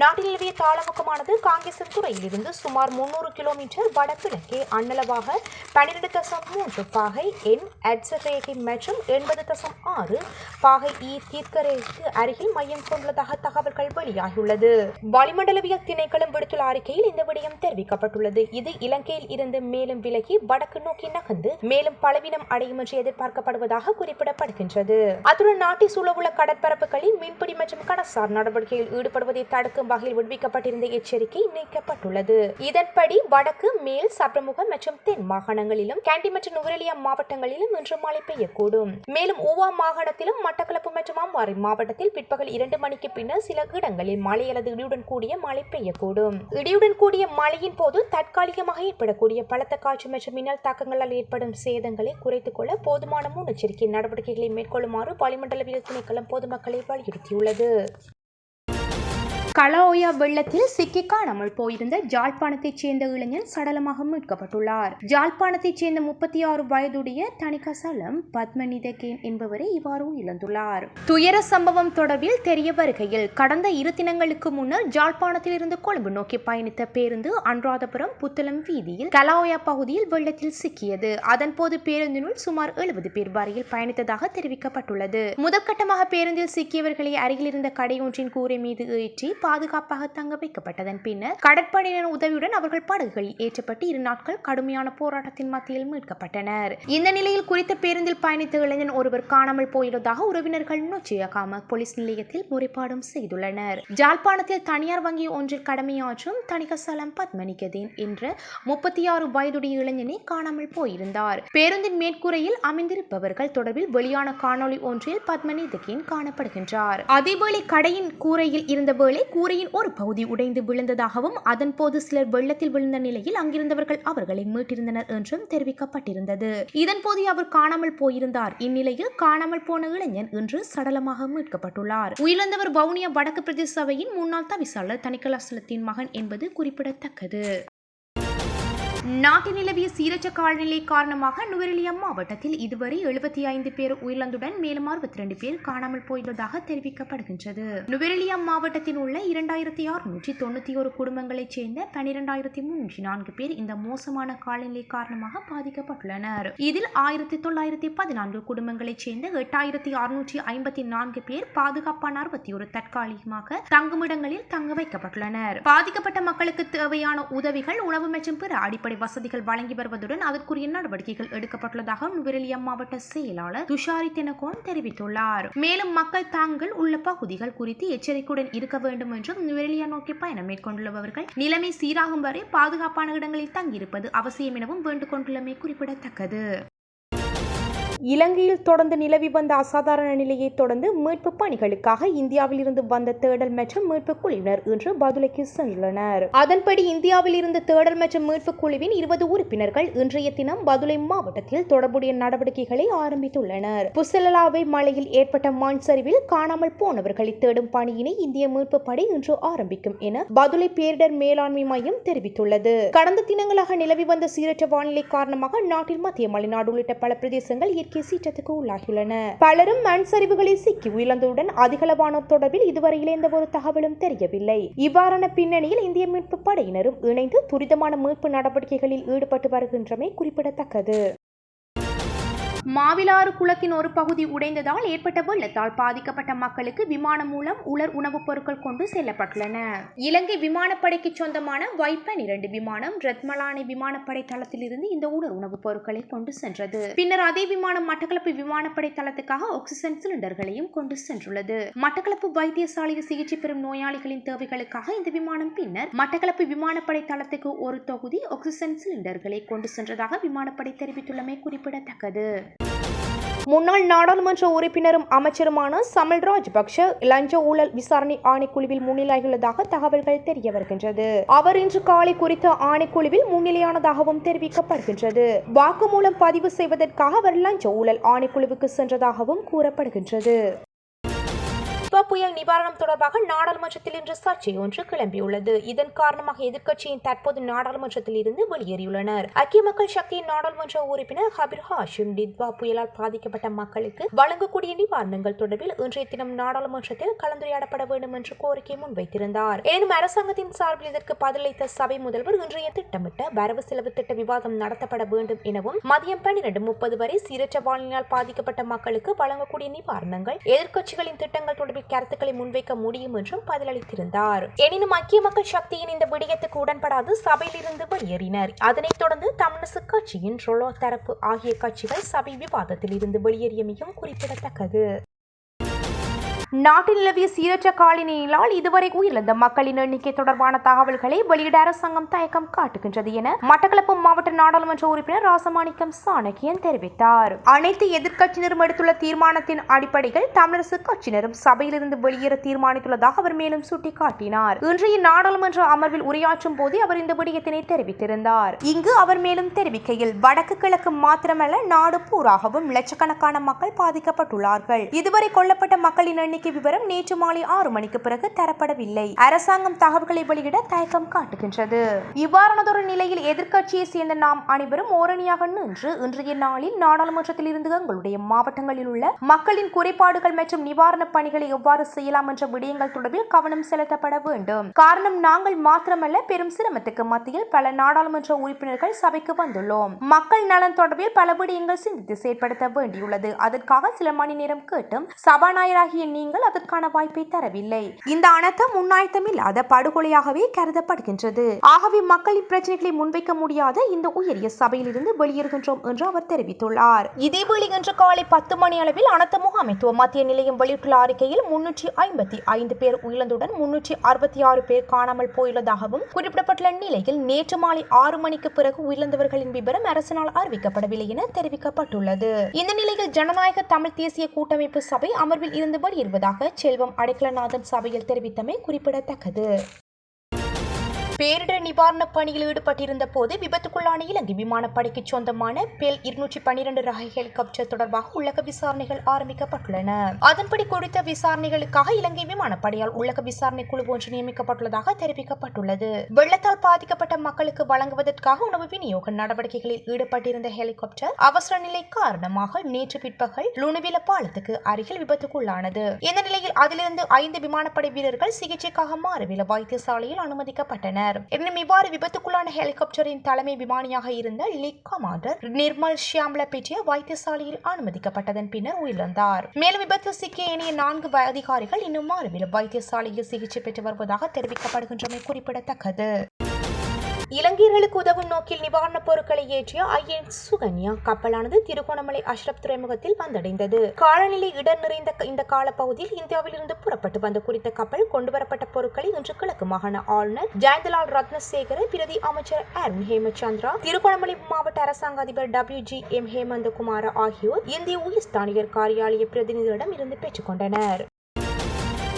நாட்டில் நிலவிய தாளமுக்கமானது காங்கேசன் துறையிலிருந்து சுமார் முன்னூறு கிலோமீட்டர் வடகிழக்கே அண்ணளவாக பன்னிரண்டு தசம் மூன்று பாகை என் அட்சரேகை மற்றும் எண்பது தசம் ஆறு பாகை இ தீர்க்கரேகைக்கு அருகில் மையம் கொண்டுள்ளதாக தகவல்கள் வெளியாகியுள்ளது. வளிமண்டலவியல் திணைக்களம் விடுத்துள்ள அறிக்கையில் இந்த விடயம் தெரிவிக்கப்பட்டுள்ளது. இது இலங்கையில் இருந்து மேலும் விலகி வடக்கு நோக்கி நகர்ந்து மேலும் பலவீனம் அடையும் என்று எதிர்பார்க்கப்படுவதாக குறிப்பிடப்படுகின்றது. அத்துடன் நாட்டை சூழவுள்ள கடற்பரப்புகளில் மீன்பிடி மற்றும் கடற்சார் நடவடிக்கையில் ஈடுபடுவதை தடுக்கும் வகையில் விடுவிக்கப்பட்டிருந்த எச்சரிக்கை நீக்கப்பட்டுள்ளது. இதன்படி வடக்கு மேல் சப்ரமுகம் மற்றும் தென் மாகாணங்களிலும் கேண்டி மற்றும் நுவரெலியா மாவட்டங்களிலும் இன்று மழை பெய்யக்கூடும். மேலும் ஊவா மாகாணத்திலும் மட்டக்களப்பு மற்றும் அம்பாறை மாவட்டத்தில் பிற்பகல் இரண்டு மணிக்கு பின்னர் சில இடங்களில் மழை அல்லது இடியுடன் கூடிய மழை பெய்யக்கூடும். இடியுடன் கூடிய மழையின் போது தற்காலிகமாக ஏற்படக்கூடிய பலத்த காற்று மற்றும் மின்னல் தாக்கங்களால் ஏற்படும் சேதங்களை குறைத்துக் கொள்ள போதுமான முன்னெச்சரிக்கை நடவடிக்கைகளை மேற்கொள்ளுமாறு வளிமண்டலவியல் திணைக்களம் பொதுமக்களை வலியுறுத்தியுள்ளது. கலாோயா வெள்ளத்தில் சிக்கி காணாமல் போயிருந்த ஜாழ்ப்பாணத்தைச் சேர்ந்த இளைஞன் சடலமாக மீட்கப்பட்டுள்ளார். ஜாழ்ப்பாணத்தைச் சேர்ந்த முப்பத்தி ஆறு வயதுடைய தணிகசலம் பத்மநிதகேன் என்பவரை இவ்வாறு இழந்துள்ளார். துயர சம்பவம் தொடர்பில் தெரிய வருகையில் கடந்த இரு தினங்களுக்கு முன்னர் ஜாழ்ப்பாணத்தில் இருந்து கொழும்பு நோக்கி பயணித்த பேருந்து அனுராதபுரம் புத்தளம் வீதியில் கலாயா பகுதியில் வெள்ளத்தில் சிக்கியது. அதன்போது பேருந்தினுள் சுமார் எழுபது பேர் வரையில் பயணித்ததாக தெரிவிக்கப்பட்டுள்ளது. முதற்கட்டமாக பேருந்தில் சிக்கியவர்களை அருகில் இருந்த கடை ஒன்றின் கூரை மீது ஏற்றி பாதுகாப்பாக தங்க வைக்கப்பட்டதன் பின்னர் கடற்படையினர் உதவியுடன் அவர்கள் படகுகளில் ஏற்றப்பட்டு இரு நாட்கள் கடுமையான போராட்டத்தின் மத்தியில் மீட்கப்பட்டனர். இந்த நிலையில் குறித்த பேருந்தில் பயணித்த இளைஞன் ஒருவர் காணாமல் போயுள்ளதாக உறவினர்கள் நொச்சியகாம போலீஸ் நிலையத்தில் முறைப்பாடும் செய்துள்ளனர். ஜாழ்ப்பாணத்தில் தனியார் வங்கி ஒன்றில் கடமையாற்றும் தணிகசலம் பத்மனிகதேன் என்ற முப்பத்தி ஆறு வயதுடைய இளைஞனை காணாமல் போயிருந்தார். பேருந்தின் மேற்கூரையில் அமைந்திருப்பவர்கள் தொடர்பில் வெளியான காணொளி ஒன்றில் பத்மனிதகேன் காணப்படுகின்றார். அதேவேளை கடையின் கூரையில் இருந்த வேளை கூரையின் ஒரு பகுதி உடைந்து விழுந்ததாகவும் அதன்போது சிலர் வெள்ளத்தில் விழுந்த நிலையில் அங்கிருந்தவர்கள் அவர்களை மீட்டிருந்தனர் என்றும் தெரிவிக்கப்பட்டிருந்தது. இதன்போது அவர் காணாமல் போயிருந்தார். இந்நிலையில் காணாமல் போன இளைஞன் இன்று சடலமாக மீட்கப்பட்டுள்ளார். உயிரிழந்தவர் வவுனியா வடக்கு பிரதேச சபையின் முன்னாள் தவிசாளர் தனிக்கலாசலத்தின் மகன் என்பது குறிப்பிடத்தக்கது. நாட்டில் நிலவிய சீரற்ற காலநிலை காரணமாக நுவரெலியா மாவட்டத்தில் இதுவரை எழுபத்தி ஐந்து பேர் உயிரிழந்துடன் மேலும் அறுபத்தி ரெண்டு பேர் காணாமல் போயுள்ளதாக தெரிவிக்கப்படுகின்றது. நுவரெலியா மாவட்டத்தில் உள்ள இரண்டாயிரத்தி அறுநூற்றி தொண்ணூத்தி ஒரு குடும்பங்களைச் சேர்ந்த பனிரெண்டாயிரத்தி முன்னூற்றி நான்கு பேர் இந்த மோசமான காலநிலை காரணமாக பாதிக்கப்பட்டுள்ளனர். இதில் ஆயிரத்தி தொள்ளாயிரத்தி பதினான்கு குடும்பங்களைச் சேர்ந்த எட்டாயிரத்தி அறுநூற்றி ஐம்பத்தி நான்கு பேர் பாதுகாப்பான அறுபத்தி ஒரு தற்காலிகமாக தங்குமிடங்களில் தங்க வைக்கப்பட்டுள்ளனர். பாதிக்கப்பட்ட மக்களுக்கு தேவையான உதவிகள் உணவு மற்றும் பிற அடிப்படை வசதிகள் வழங்கி வருவதுடன் அதற்குரிய நடவடிக்கைகள் எடுக்கப்பட்டுள்ளதாக நுவரெலியா மாவட்ட செயலாளர் துஷாரி தெனகோன் தெரிவித்துள்ளார். மேலும் மக்கள் தாங்கள் உள்ள பகுதிகள் குறித்து எச்சரிக்கையுடன் இருக்க வேண்டும் என்றும் நுவரெலியா நோக்கி பயணம் மேற்கொண்டுள்ளவர்கள் நிலைமை சீராகும் வரை பாதுகாப்பான இடங்களில் தங்கியிருப்பது அவசியம் எனவும் வேண்டுகொண்டுள்ளமை குறிப்பிடத்தக்கது. இலங்கையில் தொடர்ந்து நிலவி வந்த அசாதாரண நிலையை தொடர்ந்து மீட்பு பணிகளுக்காக இந்தியாவில் இருந்து வந்த தேடல் மற்றும் மீட்பு குழுவினர் இன்று பதுளைக்கு சென்றுள்ளனர். அதன்படி இந்தியாவில் இருந்து தேடல் மற்றும் மீட்பு குழுவின் இருபது உறுப்பினர்கள் இன்றைய தினம் பதுளை மாவட்டத்தில் தொடர்புடைய நடவடிக்கைகளை ஆரம்பித்துள்ளனர். புசலலாவை மலையில் ஏற்பட்ட மண் சரிவில் காணாமல் போனவர்களை தேடும் பணியினை இந்திய மீட்பு படை இன்று ஆரம்பிக்கும் என பதுளை பேரிடர் மேலாண்மை மையம் தெரிவித்துள்ளது. கடந்த தினங்களாக நிலவி வந்த சீரற்ற வானிலை காரணமாக நாட்டில் மத்திய மலைநாடு உள்ளிட்ட பல பிரதேசங்கள் கெசிட்டத்துக்கு சீற்றத்துக்கு உள்ளாகியுள்ளன. பலரும் மண் சரிவுகளில் சிக்கி உயிர்ந்தவுடன் அதிகளவானோர் தொடர்பில் இதுவரையில் எந்த ஒரு தகவலும் தெரியவில்லை. இவ்வாறான பின்னணியில் இந்திய மீட்பு படையினரும் இணைந்து துரிதமான மீட்பு நடவடிக்கைகளில் ஈடுபட்டு வருகின்றமை குறிப்பிடத்தக்கது. மாவிலாறு குளத்தின் ஒரு பகுதி உடைந்ததால் ஏற்பட்ட வெள்ளத்தால் பாதிக்கப்பட்ட மக்களுக்கு விமானம் மூலம் உலர் உணவுப் பொருட்கள் கொண்டு செல்லப்பட்டுள்ளன. இலங்கை விமானப்படைக்கு சொந்தமான வைப்பன் இரண்டு விமானம் ரத்மலானை விமானப்படை தளத்திலிருந்து இந்த உலர் உணவுப் பொருட்களை கொண்டு சென்றது. பின்னர் அதே விமானம் மட்டக்களப்பு விமானப்படை தளத்துக்காக ஆக்சிஜன் சிலிண்டர்களையும் கொண்டு சென்றுள்ளது. மட்டக்களப்பு வைத்தியசாலையில் சிகிச்சை பெறும் நோயாளிகளின் தேவைகளுக்காக இந்த விமானம். பின்னர் மட்டக்களப்பு விமானப்படை தளத்துக்கு ஒரு தொகுதி ஆக்சிஜன் சிலிண்டர்களை கொண்டு சென்றதாக விமானப்படை தெரிவித்துள்ளமை குறிப்பிடத்தக்கது. முன்னாள் நாடாளுமன்ற உறுப்பினரும் அமைச்சருமான சமல் ராஜபக்ஷ லஞ்ச ஊழல் விசாரணை ஆணைக்குழுவில் முன்னிலையுள்ளதாக தகவல்கள் தெரிய வருகின்றது. அவர் இன்று காலை குறித்த ஆணைக்குழுவில் முன்னிலையானதாகவும் தெரிவிக்கப்படுகின்றது. வாக்குமூலம் பதிவு செய்வதற்காக அவர் லஞ்ச ஊழல் ஆணைக்குழுவுக்கு சென்றதாகவும் கூறப்படுகின்றது. டிட்வா புயல் நிவாரணம் தொடர்பாக நாடாளுமன்றத்தில் இன்று சர்ச்சை ஒன்று கிளம்பியுள்ளது. இதன் காரணமாக எதிர்க்கட்சியின் தற்போது நாடாளுமன்றத்தில் இருந்து வெளியேறியுள்ளனர். ஐக்கிய மக்கள் சக்தியின் நாடாளுமன்ற உறுப்பினர் ஹபீர் ஹாஷிம் டிட்வா புயலால் பாதிக்கப்பட்ட மக்களுக்கு வழங்கக்கூடிய நிவாரணங்கள் தொடர்பில் இன்றைய தினம் நாடாளுமன்றத்தில் கலந்துரையாடப்பட வேண்டும் என்று கோரிக்கை முன்வைத்திருந்தார். எனினும் அரசாங்கத்தின் சார்பில் இதற்கு பதிலளித்த சபை முதல்வர் இன்றைய திட்டமிட்ட வரவு செலவு திட்ட விவாதம் நடத்தப்பட வேண்டும் எனவும் மதியம் பன்னிரண்டு முப்பது வரை சீரற்ற வானிலையால் பாதிக்கப்பட்ட மக்களுக்கு வழங்கக்கூடிய நிவாரணங்கள் எதிர்க்கட்சிகளின் திட்டங்கள் தொடர்பில் கருத்துக்களை முன்வைக்க முடியும் என்றும் பதிலளித்திருந்தார். எனினும் ஐக்கிய மக்கள் சக்தியின் இந்த விடயத்துக்கு உடன்படாது சபையிலிருந்து வெளியேறினர். அதனைத் தொடர்ந்து தமிழிசு கட்சியின் ரொலோ தரப்பு ஆகிய கட்சிகள் சபை விவாதத்தில் இருந்து வெளியேறியமையும் குறிப்பிடத்தக்கது. நாட்டில் நிலவிய சீரற்ற காலினியினால் இதுவரை உயிரிழந்த மக்களின் எண்ணிக்கை தொடர்பான தகவல்களை வெளியிட அரசாங்கம் தயக்கம் காட்டுகின்றது என மட்டக்களப்பு மாவட்ட நாடாளுமன்ற உறுப்பினர் ராசமாணிக்கம் சாணக்கியன் தெரிவித்தார். அனைத்து எதிர்க்கட்சியினரும் எடுத்துள்ள தீர்மானத்தின் அடிப்படையில் தமிழரசு கட்சியினரும் சபையிலிருந்து வெளியேற தீர்மானித்துள்ளதாக அவர் மேலும் சுட்டிக்காட்டினார். இன்றைய நாடாளுமன்ற அமர்வில் உரையாற்றும் போது அவர் இந்த விடயத்தினை தெரிவித்திருந்தார். இங்கு அவர் மேலும் தெரிவிக்கையில் வடக்கு கிழக்கு மாத்திரமல்ல நாடு பூராகவும் லட்சக்கணக்கான மக்கள் பாதிக்கப்பட்டுள்ளார்கள். இதுவரை கொல்லப்பட்ட மக்களின் எண்ணிக்கை எண்ணிக்கை விவரம் நேற்று மாலை ஆறு மணிக்கு பிறகு தரப்படவில்லை. அரசாங்கம் தகவல்களை வெளியிட தயக்கம் காட்டுகின்றது. இவ்வாறானதொரு நிலையில் எதிர்க்கட்சியை சேர்ந்த நாம் அனைவரும் ஓரணியாக நின்று இன்றைய நாளில் நாடாளுமன்றத்தில் இருந்து எங்களுடைய மாவட்டங்களில் உள்ள மக்களின் குறைபாடுகள் மற்றும் நிவாரணப் பணிகளை எவ்வாறு செய்யலாம் என்ற விடயங்கள் தொடர்பில் கவனம் செலுத்தப்பட வேண்டும். காரணம் நாங்கள் மாத்திரமல்ல பெரும் சிரமத்துக்கு மத்தியில் பல நாடாளுமன்ற உறுப்பினர்கள் சபைக்கு வந்துள்ளோம். மக்கள் நலன் தொடர்பில் பல விடயங்கள் சிந்தித்து செயற்படுத்த வேண்டியுள்ளது. அதற்காக சில மணி நேரம் கேட்டும் சபாநாயகராகிய நீங்கள் அதற்கான வாய்ப்பை தரவில்லை. இந்த அனர்த்தம் முன்னாயத்தம் இல்லாத படுகொலையாகவே கருதப்படுகின்றது. ஆகவே மக்களின் பிரச்சனைகளை முன்வைக்க முடியாத இந்த உயரிய சபையிலிருந்து வெளியேறுகின்றோம் என்று அவர் தெரிவித்துள்ளார். இதேவேளை இன்று காலை பத்து மணி அளவில் அனர்த்த முகாமைத்துவ மத்திய நிலையம் வெளியிட்டுள்ள அறிக்கையில் முன்னூற்றி ஐம்பத்தி ஐந்து பேர் உயிரிழந்துடன் முன்னூற்றி அறுபத்தி ஆறு பேர் காணாமல் போயுள்ளதாகவும் குறிப்பிடப்பட்டுள்ள நிலையில் நேற்று மாலை ஆறு மணிக்கு பிறகு உயிரிழந்தவர்களின் விவரம் அரசினால் அறிவிக்கப்படவில்லை என தெரிவிக்கப்பட்டுள்ளது. இந்த நிலையில் ஜனநாயக தமிழ் தேசிய கூட்டமைப்பு சபை அமர்வில் இருந்து வருவதாக செல்வம் அடைக்கலநாதன் சபையில் தெரிவித்தமை குறிப்பிடத்தக்கது. பேரிடர் நிவாரணப் பணியில் ஈடுபட்டிருந்த போது விபத்துக்குள்ளான இலங்கை விமானப்படைக்கு சொந்தமான பெல் இருநூற்றி பன்னிரண்டு ரக ஹெலிகாப்டர் தொடர்பாக உள்ளக விசாரணைகள் ஆரம்பிக்கப்பட்டுள்ளன. அதன்படி குறித்த விசாரணைகளுக்காக இலங்கை விமானப்படையால் உள்ளக விசாரணை குழு ஒன்று நியமிக்கப்பட்டுள்ளதாக தெரிவிக்கப்பட்டுள்ளது. வெள்ளத்தால் பாதிக்கப்பட்ட மக்களுக்கு வழங்குவதற்காக உணவு விநியோக நடவடிக்கைகளில் ஈடுபட்டிருந்த ஹெலிகாப்டர் அவசர நிலை காரணமாக நேற்று பிற்பகல் லுணுவில பாலத்துக்கு அருகில் விபத்துக்குள்ளானது. இந்த நிலையில் அதிலிருந்து ஐந்து விமானப்படை வீரர்கள் சிகிச்சைக்காக மாறுவில வைத்தியசாலையில் அனுமதிக்கப்பட்டனர். எனினும் இவ்வாறு விபத்துக்குள்ளான ஹெலிகாப்டரின் தலைமை விமானியாக இருந்த லீக் கமாண்டர் நிர்மல் ஷியாம்ல பெற்றிய வைத்தியசாலையில் அனுமதிக்கப்பட்டதன் பின்னர் உயிரிழந்தார். மேலும் விபத்தில் சிக்கிய ஏனைய நான்கு வ- அதிகாரிகள் இன்னும் மாறுவில வைத்தியசாலையில் சிகிச்சை பெற்று வருவதாக தெரிவிக்கப்படுகின்றமை குறிப்பிடத்தக்கது. இலங்கையர்களுக்கு உதவும் நோக்கில் நிவாரணப் பொருட்களை ஏற்றிய ஐஎன் சுகன்யா கப்பலானது திருகோணமலை அஷ்ரப் துறைமுகத்தில் வந்தடைந்தது. காலநிலை இடர் நிறைந்த இந்த காலப்பகுதியில் இந்தியாவிலிருந்து புறப்பட்டு வந்த குறித்த கப்பல் கொண்டுவரப்பட்ட பொருட்களை இன்று கிழக்கு மாகாண ஆளுநர் ஜெயந்தலால் ரத்னசேகர பிரதி அமைச்சர் அருண் ஹேமச்சந்திரா திருகோணமலை மாவட்ட அரசாங்க அதிபர் டபிள்யூ ஜி எம் ஹேமந்தகுமார ஆகியோர் இந்திய உயர்ஸ்தானிகர் காரியாலய பிரதிநிதிகளிடம் இருந்து பெற்றுக்கொண்டனர்